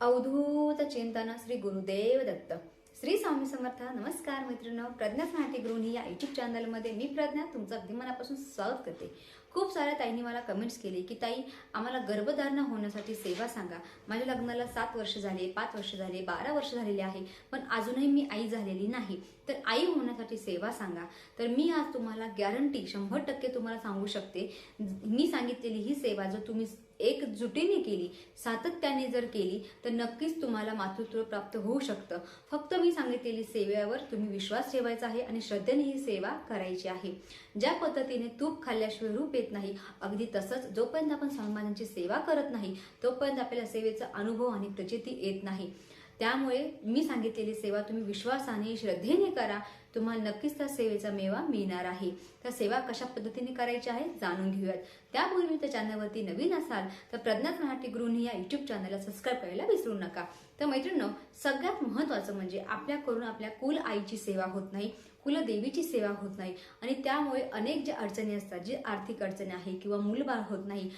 अवधूत चिंतन श्री गुरुदेव दत्त. श्री स्वामी समर्थ नमस्कार मित्रांनो. प्रज्ञा स्नाटी गृहिणी या युट्यूब चॅनलमध्ये मी प्रज्ञा तुमचं अगदी मनापासून स्वागत करते. खूप साऱ्या ताईंनी मला कमेंट्स केले की ताई आम्हाला गर्भधारणा होण्यासाठी सेवा सांगा. माझ्या लग्नाला सात वर्ष झाले पाच वर्ष झाले बारा वर्ष झालेले आहे पण अजूनही मी आई झालेली नाही. तर आई होण्यासाठी सेवा सांगा. तर मी आज तुम्हाला गॅरंटी शंभर टक्के तुम्हाला सांगू शकते. मी सांगितलेली ही सेवा जर तुम्ही एकजुटीने केली सातत्याने जर केली तर नक्कीच तुम्हाला मातृत्व प्राप्त होऊ शकतं. फक्त मी सांगितलेली सेवेवर तुम्ही विश्वास ठेवायचा आहे आणि श्रद्धेने ही सेवा करायची आहे. ज्या पद्धतीने तूप खाल्ल्याशिवाय रूप येत नाही अगदी तसंच जोपर्यंत आपण स्वामीमानांची सेवा करत नाही तोपर्यंत आपल्याला सेवेचा अनुभव आणि प्रचिती येत नाही. त्यामुळे मी सांगितलेली सेवा तुम्ही विश्वासाने श्रद्धेने करा तुम्हाला नक्कीच त्या सेवेचा मेवा मिळणार आहे. त्या सेवा कशा पद्धतीने करायची आहे जाणून घेऊयात. त्यापूर्वी त्या चॅनलवरती नवीन असाल तर प्रज्ञात मराठी गृहिणी या युट्यूब चॅनलला सबस्क्राईब करायला विसरू नका. तर मैत्रिणींनो सगळ्यात महत्वाचं म्हणजे आपल्याकडून आपल्या कुल आईची सेवा होत नाही कुलदेवीची सेवा होत नाही. आणि त्यामुळे अनेक ज्या अडचणी असतात जे आर्थिक अडचणी आहे किंवा मूलबाळ होत नाही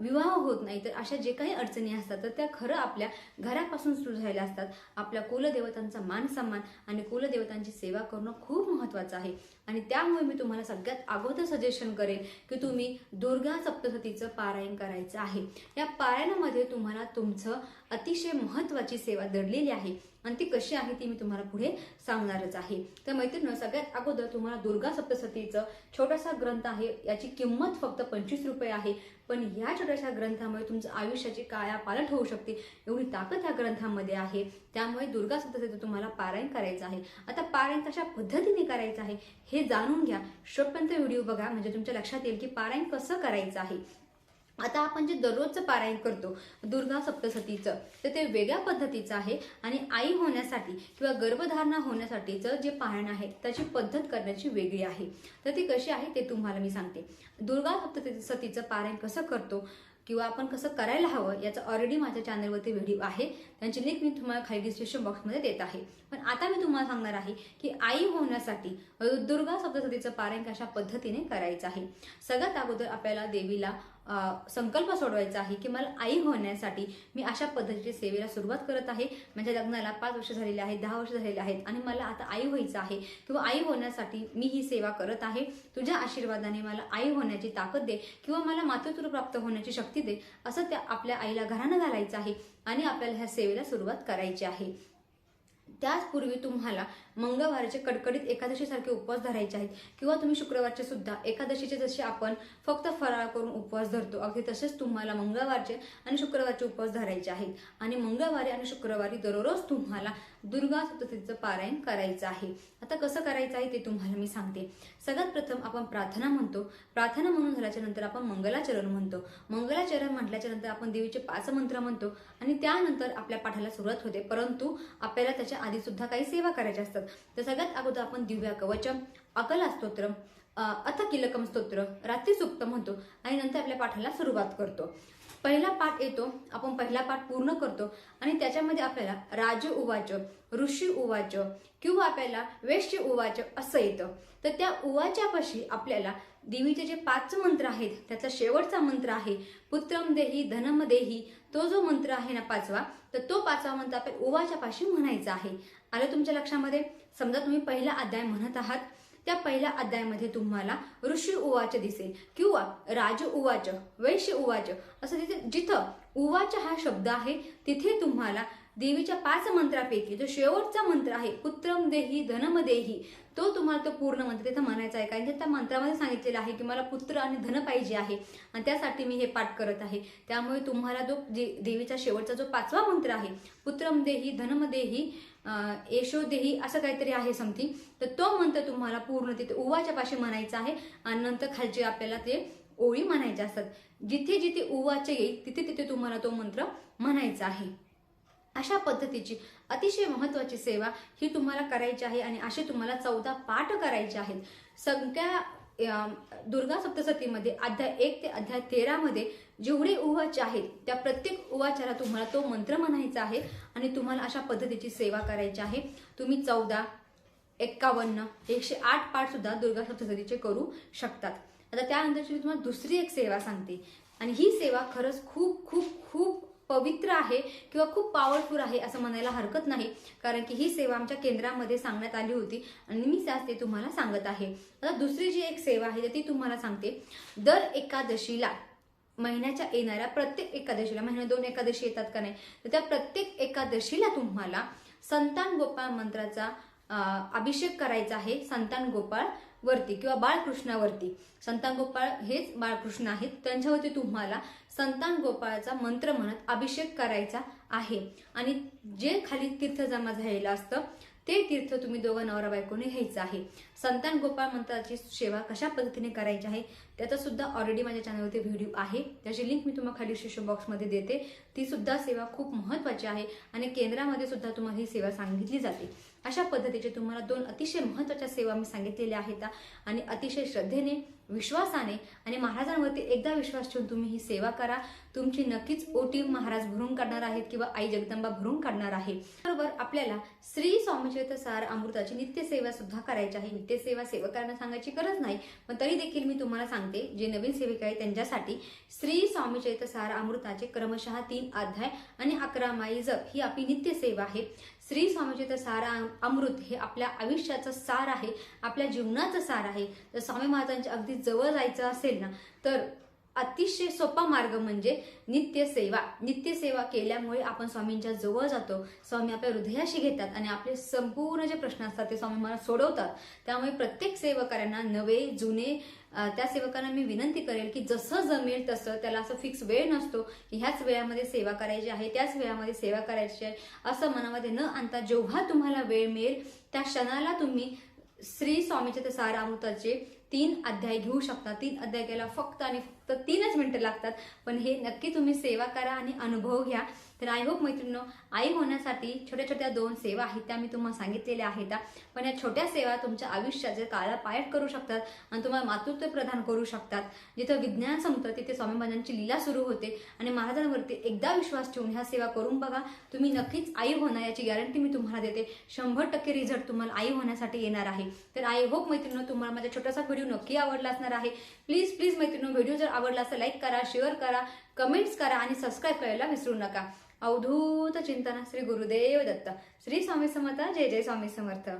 विवाह होत नाही तर अशा जे काही अडचणी असतात तर त्या खरं आपल्या घरापासून सुरू झालेल्या असतात. आपल्या कुलदेवतांचा मान सन्मान आणि कुलदेवतांची सेवा करणं खूप महत्वाचं आहे. आणि त्यामुळे मी तुम्हाला सगळ्यात अगोदर सजेशन करेन की तुम्ही दुर्गा सप्तशतीचं पारायण करायचं आहे. या पारायणामध्ये तुम्हाला तुमचं अतिशय महत्वाची सेवा दडलेली आहे. आणि ती कशी आहे ती मी तुम्हाला पुढे सांगणारच आहे. तर मैत्रिणी सगळ्यात अगोदर तुम्हाला दुर्गा सप्तशतीचं छोटासा ग्रंथ आहे. याची किंमत फक्त पंचवीस रुपये आहे. पण या छोट्याशा ग्रंथामुळे तुमचं आयुष्याची काया पालट होऊ शकते. एवढी ताकद या ग्रंथामध्ये आहे. त्यामुळे दुर्गा सप्तशतीचं तुम्हाला पारायण करायचं आहे. आता पारायण कशा पद्धतीने करायचं आहे हे जाणून घ्या. शेवटपर्यंत व्हिडिओ बघा. म्हणजे तुमच्या लक्षात येईल की पारायण कसं करायचं आहे. आता आपण जे दररोजचं पारायण करतो दुर्गा सप्तसतीचं तर ते वेगळ्या पद्धतीचं आहे आणि आई होण्यासाठी किंवा गर्भधारणा होण्यासाठीचं जे पारायण आहे त्याची पद्धत करण्याची वेगळी आहे. तर ती कशी आहे ते तुम्हाला मी सांगते. दुर्गा सप्तसतीचं पारायण कसं करतो? किंवा आपण कसं करायला हवं याचा ऑलरेडी माझ्या चॅनलवरती व्हिडिओ आहे. त्यांची लिंक मी तुम्हाला खाली डिस्क्रिप्शन बॉक्समध्ये देत आहे. पण आता मी तुम्हाला सांगणार आहे की आई होण्यासाठी दुर्गा सप्तसतीचं पारायण कशा पद्धतीने करायचं आहे? सगळ्यात अगोदर आपल्याला देवीला संकल्प सोडवायचा आहे की मला आई होण्यासाठी मी अशा पद्धतीच्या सेवेला सुरुवात करत आहे. माझ्या लग्नाला पाच वर्ष झालेले आहेत दहा वर्ष झालेले आहेत आणि मला आता आई व्हायचं आहे. किंवा आई होण्यासाठी मी ही सेवा करत आहे. तुझ्या आशीर्वादाने मला आई होण्याची ताकद दे किंवा मला मातृत्व प्राप्त होण्याची शक्ती दे असं त्या आपल्या आईला घरानं घालायचं आहे आणि आपल्याला ह्या सेवेला सुरुवात करायची आहे. त्याचपूर्वी तुम्हाला मंगळवारचे कडकडीत एकादशीसारखे उपवास धरायचे आहेत. किंवा तुम्ही शुक्रवारचे सुद्धा एकादशीचे जसे आपण फक्त फराळ करून उपवास धरतो अगदी तसेच तुम्हाला मंगळवारचे आणि शुक्रवारचे उपवास धरायचे आहेत. आणि मंगळवारी आणि शुक्रवारी दररोज तुम्हाला दुर्गा सप्ततीचं पारायण करायचं आहे. आता कसं करायचं आहे ते तुम्हाला मी सांगते. सगळ्यात प्रथम आपण प्रार्थना म्हणतो. प्रार्थना म्हणून झाल्याच्यानंतर आपण मंगलाचरण म्हणतो. मंगलाचरण म्हटल्याच्या नंतर आपण देवीचे पाच मंत्र म्हणतो. आणि त्यानंतर आपल्या पाठाला सुरुवात होते. परंतु आपल्याला त्याच्या आधी सुद्धा काही सेवा करायच्या असतात. तर सगळ्यात अगोदर आपण दिव्या कवचम अकला स्तोत्र अथ किलकम स्तोत्र रात्री सुक्त म्हणतो आणि नंतर आपल्या पाठाला सुरुवात करतो. पहिला पाठ येतो आपण पहिला पाठ पूर्ण करतो आणि त्याच्यामध्ये आपल्याला राज उवाच ऋषी उवाच किंवा आपल्याला वेश्य उवाच असं येतं. तर त्या उवाच्यापाशी आपल्याला देवीचे जे पाच मंत्र आहेत त्याचा शेवटचा मंत्र आहे पुत्रम देही धनम देही तो जो मंत्र आहे ना पाचवा तर तो पाचवा मंत्र आपण उवाच्या पाशी म्हणायचा आहे. आलं तुमच्या लक्षामध्ये? समजा तुम्ही पहिला अध्याय म्हणत आहात त्या पहिल्या अध्यायामध्ये तुम्हाला ऋषी उवाच दिसेल किंवा राज उवाच वैश्य उवाच असं तिथे जिथं उवाच हा शब्द आहे तिथे तुम्हाला देवीच्या पाच मंत्रापैकी जो शेवटचा मंत्र आहे पुत्रम देही धनम देही तो तुम्हाला तो पूर्ण मंत्र तिथं म्हणायचा आहे. कारण की त्या मंत्रामध्ये सांगितलेलं आहे की मला पुत्र आणि धन पाहिजे आहे. आणि त्यासाठी मी हे पाठ करत आहे. त्यामुळे तुम्हाला जो जे- देवीचा शेवटचा जो पाचवा मंत्र आहे पुत्रम देही धनम देही येशो देही असं काहीतरी आहे समथिंग तर तो मंत्र तुम्हाला पूर्ण तिथे उवाच्या पाशी म्हणायचा आहे. आणि नंतर खालचे आपल्याला ते ओळी म्हणायच्या असतात. जिथे जिथे उवाचे येईल तिथे तिथे तुम्हाला तो मंत्र म्हणायचा आहे. अशा पद्धतीची अतिशय महत्वाची सेवा ही तुम्हाला करायची आहे आणि असे तुम्हाला चौदा पाठ करायचे आहेत. सगळ्या दुर्गा सप्तशतीमध्ये अध्याय एक ते अध्याय तेरामध्ये जेवढे उवाच आहेत त्या प्रत्येक उवाचाला तुम्हाला तो मंत्र म्हणायचा आहे आणि तुम्हाला अशा पद्धतीची सेवा करायची आहे. तुम्ही चौदा एक्कावन्न एकशे आठ पाठ सुद्धा दुर्गा सप्तशतीचे करू शकतात. आता त्यानंतरची मी तुम्हाला दुसरी एक सेवा सांगते. आणि ही सेवा खरंच खूप खूप खूप पवित्र आहे किंवा खूप पॉवरफुल आहे असं म्हणायला हरकत नाही. कारण की ही सेवा आमच्या केंद्रामध्ये सांगण्यात आली होती आणि मी त्याच ते तुम्हाला सांगत आहे. आता दुसरी जी एक सेवा आहे तर ती तुम्हाला सांगते. दर एकादशीला महिन्याच्या येणाऱ्या प्रत्येक एकादशीला महिन्यात दोन एकादशी येतात का नाही? तर त्या प्रत्येक एकादशीला तुम्हाला संतान गोपाळ मंत्राचा अभिषेक करायचा आहे संतान गोपाळ वरती किंवा बाळकृष्णावरती. संतान गोपाळ हेच बाळकृष्ण आहेत. त्यांच्यावरती तुम्हाला संतान गोपाळाचा मंत्र म्हणत अभिषेक करायचा आहे. आणि जे खाली तीर्थ जमा झालेलं असतं ते तीर्थ तुम्ही दोघं नवरा बायकोने घ्यायचं आहे. संतान गोपाळ मंत्राची सेवा कशा पद्धतीने करायची आहे त्याचा सुद्धा ऑलरेडी माझ्या चॅनलवरती व्हिडिओ आहे. त्याची लिंक मी तुम्हाला खाली शिशो बॉक्समध्ये देते. ती सुद्धा सेवा खूप महत्त्वाची आहे आणि केंद्रामध्ये सुद्धा तुम्हाला ही सेवा सांगितली जाते. अशा पद्धतीचे तुम्हाला दोन अतिशय महत्त्वाच्या सेवा मी सांगितलेल्या आहेत. आणि अतिशय श्रद्धेने विश्वासाने आणि महाराजांवरती एकदा विश्वास ठेवून तुम्ही ही सेवा करा. तुमची नक्कीच ओटी महाराज भरून काढणार आहेत किंवा आई जगदंबा भरून काढणार आहे. बरोबर आपल्याला श्री स्वामीचरित्र सार अमृताची नित्यसेवा सुद्धा करायची आहे. नित्यसेवा सेवकांना सांगायची गरज नाही. पण तरी देखील मी तुम्हाला सांगते जे नवीन सेविका आहे त्यांच्यासाठी श्री स्वामीचरित्र सार अमृताचे क्रमशः तीन अध्याय आणि अकरा माई जप ही आपली नित्यसेवा आहे. श्री स्वामीचरित्र सार अमृत हे आपल्या आयुष्याचं सार आहे आपल्या जीवनाचं सार आहे. तर स्वामी महाराजांच्या अगदी जवळ जायचं असेल ना तर अतिशय सोपा मार्ग म्हणजे नित्यसेवा. नित्यसेवा केल्यामुळे आपण स्वामींच्या जवळ जातो. स्वामी आपल्या हृदयाशी घेतात आणि आपले संपूर्ण जे प्रश्न असतात ते स्वामी मला सोडवतात. त्यामुळे प्रत्येक सेवकाऱ्यांना नवे जुने त्या सेवकांना मी विनंती करेल की जसं जमेल तसं त्याला असं फिक्स वेळ नसतो की ह्याच वेळामध्ये सेवा करायची आहे त्याच वेळामध्ये सेवा करायची आहे असं मनामध्ये न आणता जेव्हा तुम्हाला वेळ मिळेल त्या क्षणाला तुम्ही श्री स्वामीचे ते सारामृताचे तीन अध्याय घेऊ शकता. तीन अध्याय घ्यायला फक्त आणि फक्त तीनच मिनिटं लागतात. पण हे नक्की तुम्ही सेवा करा आणि अनुभव घ्या. तर आय होप मैत्रिणी आई होण्यासाठी छोट्या छोट्या दोन सेवा आहेत त्या मी तुम्हाला सांगितलेल्या आहेत. पण या छोट्या सेवा तुमच्या आयुष्याचे काळा पायट करू शकतात आणि तुम्हाला मातृत्व प्रदान करू शकतात. जिथं विज्ञान संपतं तिथे स्वामी महाराजांची लीला सुरू होते. आणि महाराजांवरती एकदा विश्वास ठेवून ह्या सेवा करून बघा. तुम्ही नक्कीच आई होणार याची गॅरंटी मी तुम्हाला देते. शंभर टक्के रिझल्ट तुम्हाला आई होण्यासाठी येणार आहे. तर आय होप मैत्रिणी तुम्हाला माझा छोटासा व्हिडिओ नक्की आवडला असणार आहे. प्लीज प्लीज मैत्रिणी व्हिडिओ जर आवडला असं लाईक करा शेअर करा कमेंट्स करा आणि सबस्क्राईब करायला विसरू नका. अवधूत चिंतन श्री गुरुदेव दत्त. श्री स्वामी समर्थ जय जय स्वामी समर्थ.